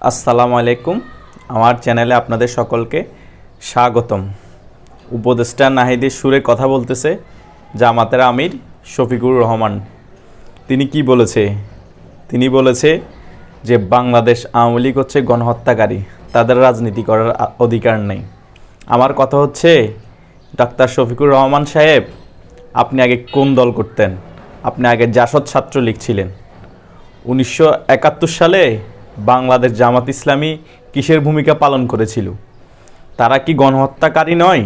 আসসালামু আলাইকুম। আমার চ্যানেলে আপনাদের সকলকে স্বাগতম। উপদেষ্টা নাহিদের সুরে কথা বলতেছে জামাতের আমির শফিকুর রহমান। তিনি কি বলেছে? তিনি বলেছে যে, বাংলাদেশ আওয়ামী লীগ হচ্ছে গণহত্যাকারী, তাদের রাজনীতি করার অধিকার নেই। আমার কথা হচ্ছে, ডাক্তার শফিকুর রহমান সাহেব, আপনি আগে কোন দল করতেন? আপনি আগে জাসদ ছাত্রলীগ ছিলেন। উনিশশো একাত্তর সালে বাংলাদেশ জামাত ইসলামী কিসের ভূমিকা পালন করেছিল? তারা কি গণহত্যাকারী নয়?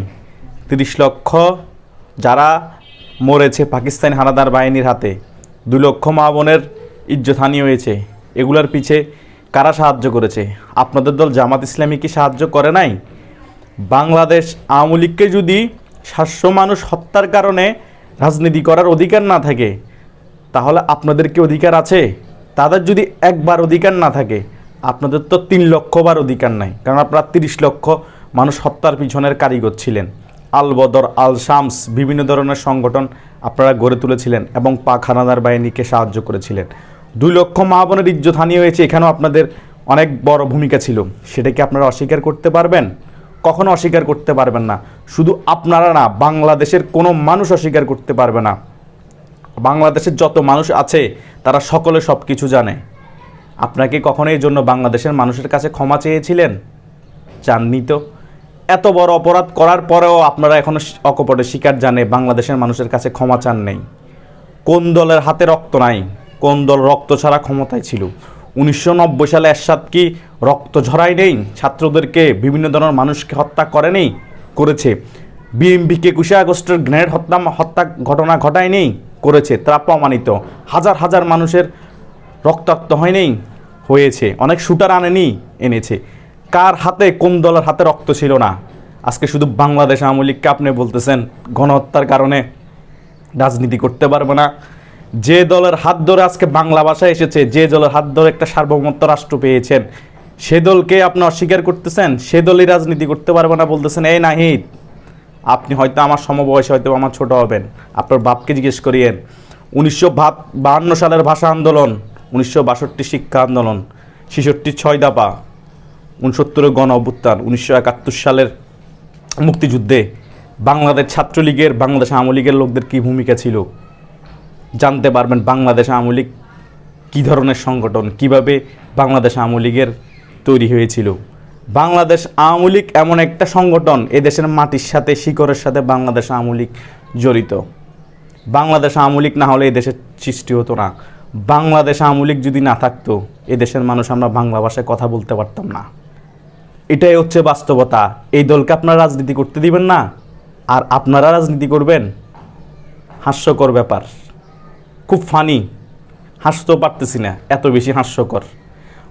তিরিশ লক্ষ যারা মরেছে পাকিস্তানি হানাদার বাহিনীর হাতে, দু লক্ষ মা বোনের ইজ্জতহানি হয়েছে, এগুলোর পিছে কারা সাহায্য করেছে? আপনাদের দল জামাত ইসলামী কি সাহায্য করে নাই? বাংলাদেশ আওয়ামী লীগকে যদি সাতশো মানুষ হত্যার কারণে রাজনীতি করার অধিকার না থাকে, তাহলে আপনাদের কি অধিকার আছে? তাদের যদি একবার অধিকার না থাকে, আপনাদের তো তিন লক্ষবার অধিকার নাই। কারণ আপনারা তিরিশ লক্ষ মানুষ হত্যার পিছনের কারিগর ছিলেন। আল বদর, আল শামস, বিভিন্ন ধরনের সংগঠন আপনারা গড়ে তুলেছিলেন এবং পাক হানাদার বাহিনীকে সাহায্য করেছিলেন। দুই লক্ষ মা বোনের ইজ্জত হানি হয়েছে, এখানেও আপনাদের অনেক বড় ভূমিকা ছিল। সেটা কি আপনারা অস্বীকার করতে পারবেন? কখনো অস্বীকার করতে পারবেন না। শুধু আপনারা না, বাংলাদেশের কোনো মানুষ অস্বীকার করতে পারবে না। বাংলাদেশের যত মানুষ আছে, তারা সকলে সব কিছু জানে। আপনাকে কখনো এই জন্য বাংলাদেশের মানুষের কাছে ক্ষমা চেয়েছিলেন? চাননি তো। এত বড় অপরাধ করার পরেও আপনারা এখনও অকপটে শিকার জানে বাংলাদেশের মানুষের কাছে ক্ষমা চান নেই। কোন দলের হাতে রক্ত নাই, কোন দল রক্ত ছাড়া ক্ষমতায় ছিল? উনিশশো নব্বই সালে এরশাদ কি রক্ত ঝরাই নেই? ছাত্রদেরকে বিভিন্ন ধরনের মানুষকে হত্যা করেনি করেছে। বিএমপিকে একুশে আগস্টের গ্রেনেড হত্যা হত্যা ঘটনা ঘটায়নি? করেছে তারা প্রমাণিত হাজার হাজার মানুষের রক্তাক্ত হয়নি, হয়েছে। অনেক শুটার আনেনি, এনেছে। কার হাতে, কোন দলের হাতে রক্ত ছিল না? আজকে শুধু বাংলাদেশ আওয়ামী লীগকে আপনি বলতেছেন, গণহত্যার কারণে রাজনীতি করতে পারবে না। যে দলের হাত ধরে আজকে বাংলা ভাষায় এসেছে, যে দলের হাত ধরে একটা সার্বভৌমত্ব রাষ্ট্র পেয়েছেন, সে দলকে আপনি অস্বীকার করতেছেন? সে দলই রাজনীতি করতে পারবে না বলতেছেন, এই নাহিদ আপনি হয়তো আমার সমবয়সী হয়তো আমার ছোট হবেন। আপনার বাপকে জিজ্ঞেস করিয়েন উনিশশো সালের ভাষা আন্দোলন, উনিশশো বাষট্টি শিক্ষা আন্দোলন, ছেষট্টি ছয় দাপা উনসত্তরের গণ অভ্যুত্থান, উনিশশো একাত্তর সালের মুক্তিযুদ্ধে বাংলাদেশ ছাত্রলীগের, বাংলাদেশ আওয়ামী লীগের লোকদের কী ভূমিকা ছিল? জানতে পারবেন বাংলাদেশ আওয়ামী লীগ কী ধরনের সংগঠন, কীভাবে বাংলাদেশ আওয়ামী লীগের তৈরি হয়েছিল। বাংলাদেশ আওয়ামী লীগ এমন একটা সংগঠন এদেশের মাটির সাথে, শিকড়ের সাথে বাংলাদেশ আওয়ামী লীগ জড়িত। বাংলাদেশ আওয়ামী লীগ না হলে এদেশের সৃষ্টি হতো না। বাংলাদেশ আওয়ামী লীগ যদি না থাকতো এদেশের মানুষ আমরা বাংলা ভাষায় কথা বলতে পারতাম না। এটাই হচ্ছে বাস্তবতা। এই দলকে আপনারা রাজনীতি করতে দিবেন না। আর আপনারা রাজনীতি করবেন? হাস্যকর ব্যাপার। খুব ফানি হাসতেও পারতেছি না, এত বেশি হাস্যকর।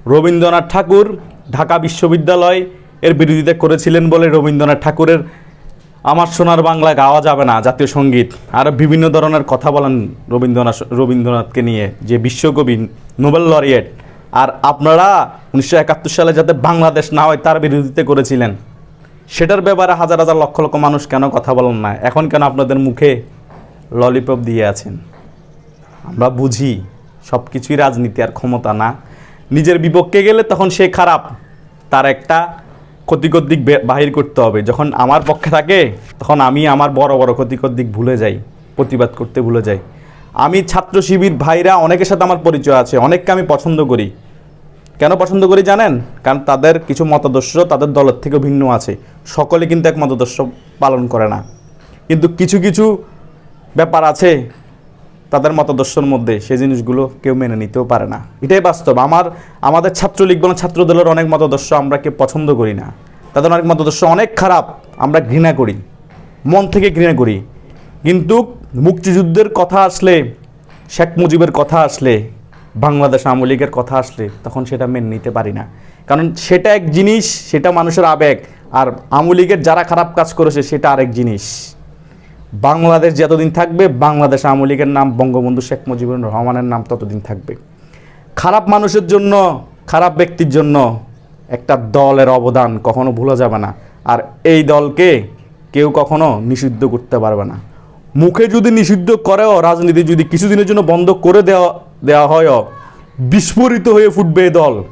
রবীন্দ্রনাথ ঠাকুর ঢাকা বিশ্ববিদ্যালয় এর বিরোধিতা করেছিলেন বলে রবীন্দ্রনাথ ঠাকুরের আমার সোনার বাংলা গাওয়া যাবে না, জাতীয় সংগীত। আর বিভিন্ন ধরনের কথা বলেন রবীন্দ্রনাথ, রবীন্দ্রনাথকে নিয়ে যে বিশ্বকবি নোবেল লরিয়েট। আর আপনারা উনিশশো একাত্তর সালে যাতে বাংলাদেশ না হয় তার বিরোধিতা করেছিলেন। সেটার ব্যাপারে হাজার হাজার লক্ষ লক্ষ মানুষ কেন কথা বলেন না? এখন কেন আপনাদের মুখে ললিপপ দিয়ে আছেন? আমরা বুঝি সব কিছুই রাজনীতি আর ক্ষমতা না। নিজের বিপক্ষে গেলে তখন সে খারাপ। তার একটা ক্ষতিকর দিক বাহির করতে হবে। যখন আমার পক্ষে থাকে, তখন আমি আমার বড় বড় ক্ষতিকর দিক ভুলে যাই, প্রতিবাদ করতে ভুলে যাই। আমি ছাত্র শিবির ভাইরা অনেকের সাথে আমার পরিচয় আছে, অনেককে আমি পছন্দ করি। কেন পছন্দ করি জানেন? কারণ তাদের কিছু মতাদর্শ তাদের দলের থেকে ভিন্ন আছে। সকলে কিন্তু এক মতাদর্শ পালন করে না। কিন্তু কিছু কিছু ব্যাপার আছে তাদের মতাদর্শের মধ্যে সেই জিনিসগুলো কেউ মেনে নিতেও পারে না। এটাই বাস্তব। আমার, আমাদের ছাত্রলীগ বলে ছাত্র দলের অনেক মতাদর্শ আমরা কেউ পছন্দ করি না। তাদের অনেক মতাদর্শ অনেক খারাপ, আমরা ঘৃণা করি, মন থেকে ঘৃণা করি। কিন্তু মুক্তিযুদ্ধের কথা আসলে, শেখ মুজিবের কথা আসলে, বাংলাদেশ আওয়ামী লীগের কথা আসলে, তখন সেটা মেনে নিতে পারি না। কারণ সেটা এক জিনিস, সেটা মানুষের আবেগ। আর আওয়ামী লীগের যারা খারাপ কাজ করেছে, সেটা আরেক জিনিস। বাংলাদেশ যতদিন থাকবে, বাংলাদেশ আওয়ামী লীগের নাম বঙ্গবন্ধু শেখ মুজিবুর রহমানের নাম ততদিন থাকবে। খারাপ মানুষের জন্য, খারাপ ব্যক্তির জন্য একটা দলের অবদান কখনো ভুলা যাবে না। আর এই দলকে কেউ কখনো নিষিদ্ধ করতে পারবে না। মুখে যদি নিষিদ্ধ করেও, রাজনীতি যদি কিছুদিনের জন্য বন্ধ করে দেওয়া দেওয়া হয় বিস্ফোরিত হয়ে ফুটবে এই দল।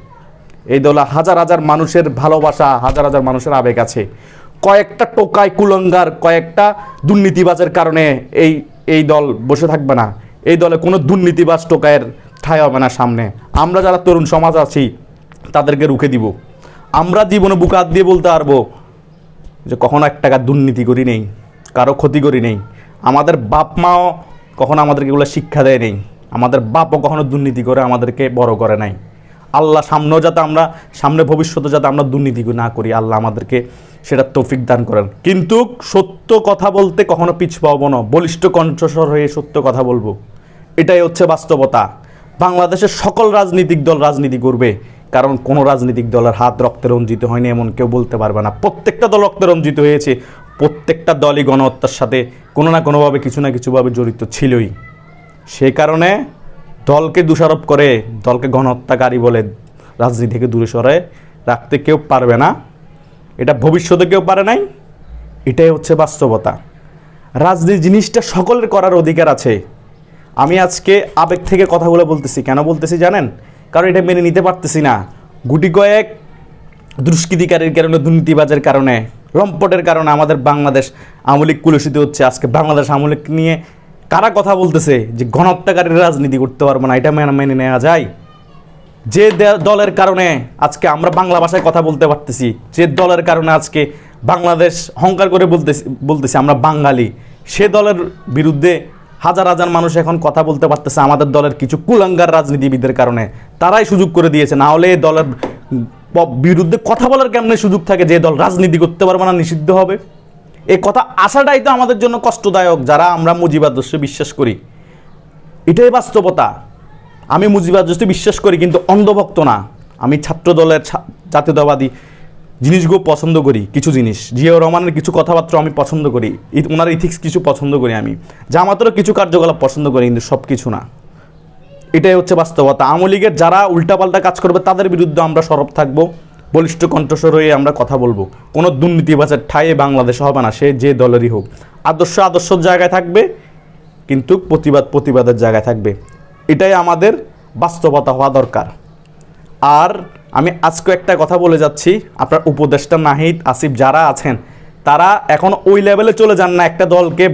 এই দলে হাজার হাজার মানুষের ভালোবাসা, হাজার হাজার মানুষের আবেগ আছে। কয়েকটা টোকায় কুলঙ্গার, কয়েকটা দুর্নীতিবাজের কারণে এই এই দল বসে থাকবে না। এই দলে কোনো দুর্নীতিবাজ টোকায়ের ঠাঁই হবে না সামনে। আমরা যারা তরুণ সমাজ আছি, তাদেরকে রুখে দিব। আমরা জীবনে বুকাত দিয়ে বলতে পারব যে কখনো এক টাকা দুর্নীতি করি নেই, কারও ক্ষতি করি নেই। আমাদের বাপ মাও কখনো আমাদেরকে এগুলো শিক্ষা দেয় নেই। আমাদের বাপও কখনো দুর্নীতি করে আমাদেরকে বড় করে নাই। আল্লাহ সামনেও যাতে আমরা, সামনে ভবিষ্যতে যাতে আমরা দুর্নীতি না করি, আল্লাহ আমাদেরকে সেটা তৌফিক দান করেন। কিন্তু সত্য কথা বলতে কখনো পিছ পাবো না, বলিষ্ঠ কণ্ঠস্বর হয়ে সত্য কথা বলব। এটাই হচ্ছে বাস্তবতা। বাংলাদেশের সকল রাজনৈতিক দল রাজনীতি করবে, কারণ কোনো রাজনৈতিক দলের হাত রক্তে রঞ্জিত হয়নি এমন কেউ বলতে পারবে না। প্রত্যেকটা দল রক্তে রঞ্জিত হয়েছে, প্রত্যেকটা দলই গণহত্যার সাথে কোনো না কোনোভাবে কিছু না কিছুভাবে জড়িত ছিলই। সে কারণে দলকে দোষারোপ করে, দলকে গণহত্যাকারী বলে রাজনীতি থেকে দূরে সরে রাখতে কেউ পারবে না। এটা ভবিষ্যতে কেউ পারে নাই, এটাই হচ্ছে বাস্তবতা। রাজনীতি জিনিসটা সকলের করার অধিকার আছে। আমি আজকে আবেগ থেকে কথাগুলো বলতেছি, কেন বলতেছি জানেন? কারণ এটা মেনে নিতে পারতেছি না। গুটি কয়েক দুষ্কৃতিকারীর কারণে, দুর্নীতিবাজের কারণে, লম্পটের কারণে আমাদের বাংলাদেশ আমলিক কুলসিত হচ্ছে। আজকে বাংলাদেশ আমলিক নিয়ে কারা কথা বলতেছে যে গণহত্যাকারীর রাজনীতি করতে পারব না, এটা মেনে মেনে নেওয়া যায়? যে দলের কারণে আজকে আমরা বাংলা ভাষায় কথা বলতে পারতেছি, যে দলের কারণে আজকে বাংলাদেশ অহংকার করে বলতেছি বলতেছি, আমরা বাঙালি, সে দলের বিরুদ্ধে হাজার হাজার মানুষ এখন কথা বলতে পারতেছে, আমাদের দলের কিছু কুলাঙ্গার রাজনীতিবিদের কারণে। তারাই সুযোগ করে দিয়েছে, না হলে এই দলের বিরুদ্ধে কথা বলার কেমনে সুযোগ থাকে যে দল রাজনীতি করতে পারবে না, নিষিদ্ধ হবে? এই কথা আসাটাই তো আমাদের জন্য কষ্টদায়ক, যারা আমরা মুজিবাদর্শে বিশ্বাস করি। এটাই বাস্তবতা। আমি মুজিবাদর্শে বিশ্বাস করি, কিন্তু অন্ধভক্ত না। আমি ছাত্র দলের জাতীয়তাবাদী জিনিসগুলো পছন্দ করি, কিছু জিনিস। জিয়াউর রহমানের কিছু কথাবার্তা আমি পছন্দ করি ওনার ইথিক্স কিছু পছন্দ করি আমি। জামাতেরও কিছু কার্যকলাপ পছন্দ করি, কিন্তু সব কিছু না। এটাই হচ্ছে বাস্তবতা। আওয়ামী লীগের যারা উল্টাপাল্টা কাজ করবে, তাদের বিরুদ্ধে আমরা সরব থাকব। বলিষ্ঠ কণ্ঠস্বর হয়ে আমরা কথা বলব। কোনো দুর্নীতিবাজের ঠাঁয়ে বাংলাদেশ হবে না, সে যে দলেরই হোক। আদর্শ আদর্শের জায়গায় থাকবে, কিন্তু প্রতিবাদ প্রতিবাদের জায়গায় থাকবে। এটাই আমাদের বাস্তবতা হওয়া দরকার। আর আমি আজকে একটা কথা বলে যাচ্ছি, আপনার উপদেষ্টা নাহিদ আসিফ যারা আছেন, তারা এখন ওই লেভেলে চলে যান না, একটা দলকে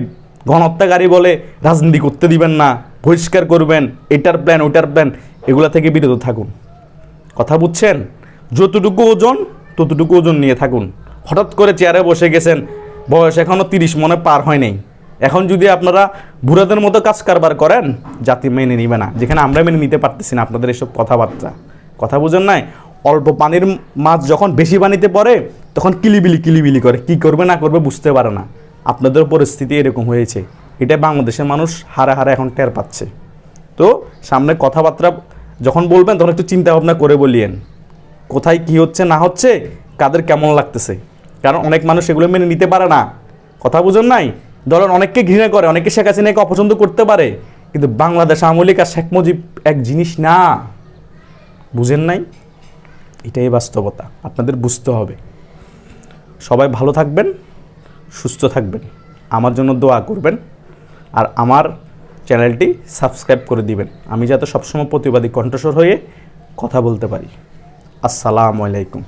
গণহত্যাকারী বলে রাজনীতি করতে দিবেন না, বহিষ্কার করবেন, এটার প্ল্যান ওইটার প্ল্যান এগুলা থেকে বিরত থাকুন। কথা বুঝছেন? যতটুকু ওজন, ততটুকু ওজন নিয়ে থাকুন। হঠাৎ করে চেয়ারে বসে গেছেন, বয়স এখনও তিরিশ, মনে পার হয় নাই। এখন যদি আপনারা বুড়াদের মতো কাজ কারবার করেন, জাতি মেনে নিবে না। যেখানে আমরা মেনে নিতে পারতেছি না আপনাদের এসব কথাবার্তা। কথা বুঝেন নাই? অল্প পানির মাছ যখন বেশি পানিতে পড়ে, তখন কিলিবিলি কিলিবিলি করে। কি করবে, না করবে বুঝতে পারে না। আপনাদের পরিস্থিতি এরকম হয়েছে। এটা বাংলাদেশের মানুষ হারে হারে এখন টের পাচ্ছে। তো সামনে কথাবার্তা যখন বলবেন, তখন একটু চিন্তা ভাবনা করে বলিয়েন। কোথায় কি হচ্ছে, না হচ্ছে, কাদের কেমন লাগতেছে। কারণ অনেক মানুষ এগুলো মেনে নিতে পারে না। কথা বুঝুন নাই? দলের অনেককে ঘৃণা করে অনেকে শেখ হাসিনাকে অপছন্দ করতে পারে। কিন্তু বাংলাদেশ আওয়ামী আর শেখ মুজিব এক জিনিস না। বুঝেন নাই? এটাই বাস্তবতা। আপনাদের বুঝতে হবে। সবাই ভালো থাকবেন, সুস্থ থাকবেন। আমার জন্য দোয়া করবেন আর আমার চ্যানেলটি সাবস্ক্রাইব করে দিবেন। আমি যাতে সবসময় প্রতিবাদী কণ্ঠস্বর হয়ে কথা বলতে পারি। আসসালামু আলাইকুম।